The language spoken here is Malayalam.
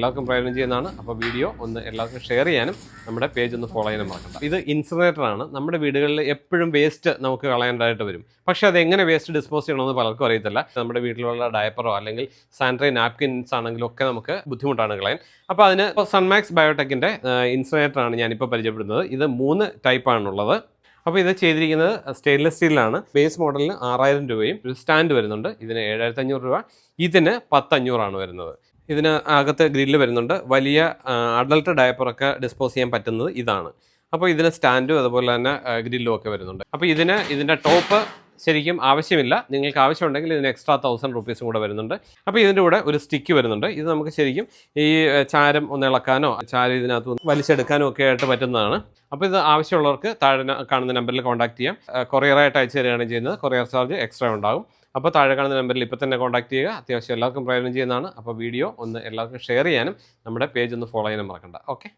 എല്ലാവർക്കും പ്രയോജനം ചെയ്യുന്നതാണ്. അപ്പോൾ വീഡിയോ ഒന്ന് എല്ലാവർക്കും ഷെയർ ചെയ്യാനും നമ്മുടെ പേജ് ഒന്ന് ഫോളോ ചെയ്യാനും മറക്കണ്ട. ഇത് ഇൻസിനേറ്ററാണ് നമ്മുടെ വീടുകളിൽ എപ്പോഴും വേസ്റ്റ് നമുക്ക് കളയേണ്ടതായിട്ട് വരും. പക്ഷേ അത് എങ്ങനെ വേസ്റ്റ് ഡിസ്പോസ് ചെയ്യണമെന്ന് പലർക്കും അറിയത്തില്ല. നമ്മുടെ വീട്ടിലുള്ള ഡയപ്പറോ അല്ലെങ്കിൽ സാനിറ്ററി നാപ്കിൻസ് ആണെങ്കിലും ഒക്കെ നമുക്ക് ബുദ്ധിമുട്ടാണ് കളയാൻ. അപ്പോൾ അതിന് ഇപ്പോൾ സൺമാക്സ് ബയോടെക്കിന്റെ ഇൻസിനേറ്ററാണ് ഞാനിപ്പോൾ പരിചയപ്പെടുന്നത്. ഇത് മൂന്ന് ടൈപ്പാണുള്ളത് അപ്പോൾ ഇത് ചെയ്തിരിക്കുന്നത് സ്റ്റെയിൻലെസ് സ്റ്റീലിലാണ്. ബേസ് മോഡലിന് ആറായിരം രൂപയും ഒരു സ്റ്റാൻഡ് വരുന്നുണ്ട്. ഇതിന് ഏഴായിരത്തി അഞ്ഞൂറ് രൂപ. ഇതിന് പത്തഞ്ഞൂറാണ് വരുന്നത്. ഇതിന് അകത്ത് ഗ്രില്ല് വരുന്നുണ്ട്. വലിയ അഡൾട്ട് ഡയപ്പറൊക്കെ ഡിസ്പോസ് ചെയ്യാൻ പറ്റുന്നത് ഇതാണ്. അപ്പോൾ ഇതിന് സ്റ്റാൻഡും അതുപോലെ തന്നെ ഗ്രില്ലും ഒക്കെ വരുന്നുണ്ട്. അപ്പോൾ ഇതിന് ഇതിന്റെ ടോപ്പ് ശരിക്കും ആവശ്യമില്ല. നിങ്ങൾക്ക് ആവശ്യമുണ്ടെങ്കിൽ ഇതിന് എക്സ്ട്രാ തൗസൻഡ് റുപ്പീസും കൂടെ വരുന്നുണ്ട്. അപ്പോൾ ഇതിന്റെ കൂടെ ഒരു സ്റ്റിക്ക് വരുന്നുണ്ട്. ഇത് നമുക്ക് ശരിക്കും ഈ ചാരം ഒന്ന് ഇളക്കാനോ ചാരം ഇതിനകത്ത് വലിച്ചെടുക്കാനോ ഒക്കെ ആയിട്ട് പറ്റുന്നതാണ്. അപ്പോൾ ഇത് ആവശ്യമുള്ളവർക്ക് താഴെ കാണുന്ന നമ്പറിൽ കോൺടാക്ട് ചെയ്യാം. കൊറിയറായിട്ട് അയച്ചു തരികയാണ് ചെയ്യുന്നത്. കൊറിയർ ചാർജ് എക്സ്ട്രാ ഉണ്ടാകും. അപ്പോൾ താഴെ കാണുന്ന നമ്പറിൽ ഇപ്പോൾ തന്നെ കോൺടാക്ട് ചെയ്യുക. അത്യാവശ്യം എല്ലാവർക്കും പ്രയോജനം ചെയ്യുന്നതാണ്. അപ്പോൾ വീഡിയോ ഒന്ന് എല്ലാവർക്കും ഷെയർ ചെയ്യാനും നമ്മുടെ പേജ് ഒന്ന് ഫോളോ ചെയ്യാനും മറക്കണ്ട. ഓക്കെ